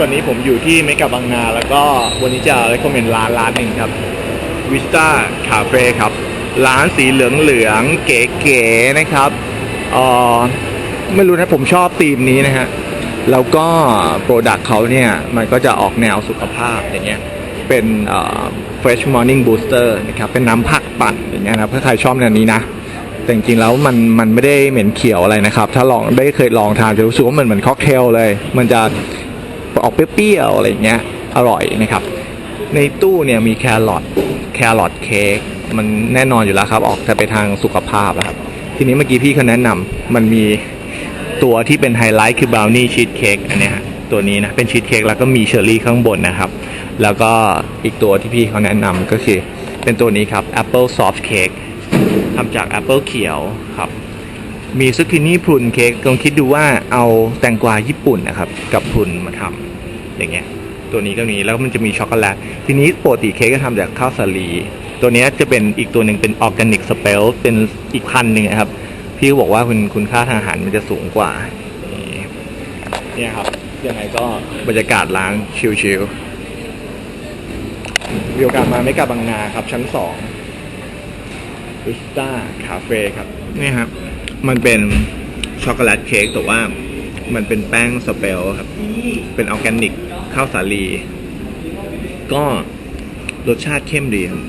ตอนนี้ผมอยู่ที่เมกะบางนา แล้วก็วันนี้จะ recommend ร้านร้านหนึ่งครับวิสตาคาเฟ่ครับ ร้านสีเหลืองเหลืองๆเก๋ๆนะครับเออไม่รู้นะผมชอบธีมนี้นะฮะ แล้วก็โปรดักต์เขาเนี่ย มันก็จะออกแนวสุขภาพอย่างเงี้ยเป็นเอ่อ fresh morning booster นะครับ เป็นน้ำผักปั่นอย่างเงี้ยนะถ้าใครชอบแนวนี้นะแต่จริงๆแล้วมันมันไม่ได้เหม็นเขียวอะไรนะครับ ถ้าลองได้เคยลองทานจะรู้สึกว่ามันเหมือนค็อกเทลเลย มันจะ ออกเปรี้ยวๆอะไรเงี้ยอร่อยนะครับ ในตู้เนี่ยมีแครอทแครอทเค้กมันแน่นอนอยู่แล้วครับ ออกจะไปทางสุขภาพแล้วครับ ทีนี้เมื่อกี้พี่เขาแนะนำมันมีตัวที่เป็นไฮไลท์คือบราวนี่ชีสเค้กอันเนี้ยตัวนี้นะเป็นชีสเค้กแล้วก็มีเชอร์รี่ข้างบนนะครับ แล้วก็อีกตัวที่พี่เขาแนะนำก็คือเป็นตัวนี้ครับ Apple Soft Cake ทำจากแอปเปิลเขียวครับ มีซุกินี่พรุนเค้กลองคิดดูว่าเอาแตงกวาญี่ปุ่นนะครับ กับพรุนมาทำอย่างเงี้ย ตัวนี้ก็มีแล้วมันจะมีช็อกโกแลตทีนี้ปกติเค้กก็ทำจากข้าวสาลีตัวนี้จะเป็นอีกตัวหนึ่งเป็นออร์แกนิกสเปลเป็นอีกพันหนึ่งครับ พี่ก็บอกว่าคุณคุณค่าทางอาหารมันจะสูงกว่านี่เนี่ยครับยังไงก็บรรยากาศร้านชิลๆมีโอกาสมาไม่กลับบางนาครับชั้นสองวิสต้าคาเฟ่ครับนี่ครับ มันเป็นช็อกโกแลตเค้กแต่ว่ามันเป็นแป้งสเปลครับ เป็นออร์แกนิกข้าวสาลี ก็รสชาติเข้มดีครับ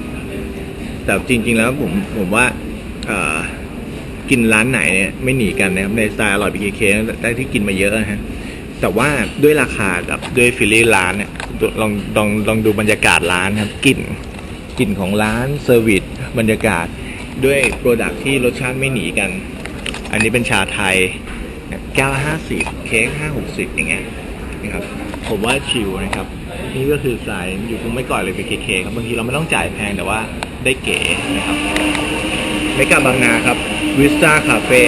แต่จริง ๆ แล้วผมผมว่ากินร้านไหนเนี่ยไม่หนีกันนะครับ ในสไตล์อร่อยบีเคเคได้ที่กินมาเยอะนะฮะแต่ว่าด้วยราคากับด้วยฟิลลี่ร้านเนี่ยลองลองลองดูบรรยากาศร้านครับกลิ่นกลิ่นของร้านเซอร์วิสบรรยากาศด้วยโปรดักที่รสชาติไม่หนีกัน อันนี้เป็นชาไทยแก้วห้าสิบเค้กห้าหกสิบอย่างเงี้ยนะครับผมว่าชิลนะครับ นี่ก็คือสายอยู่คงไม่ก่อยเลยเป็นเคครับบางทีเราไม่ต้องจ่ายแพงแต่ว่าได้เก๋นะครับไม่กลับบางนาครับวิสตาคาเฟ่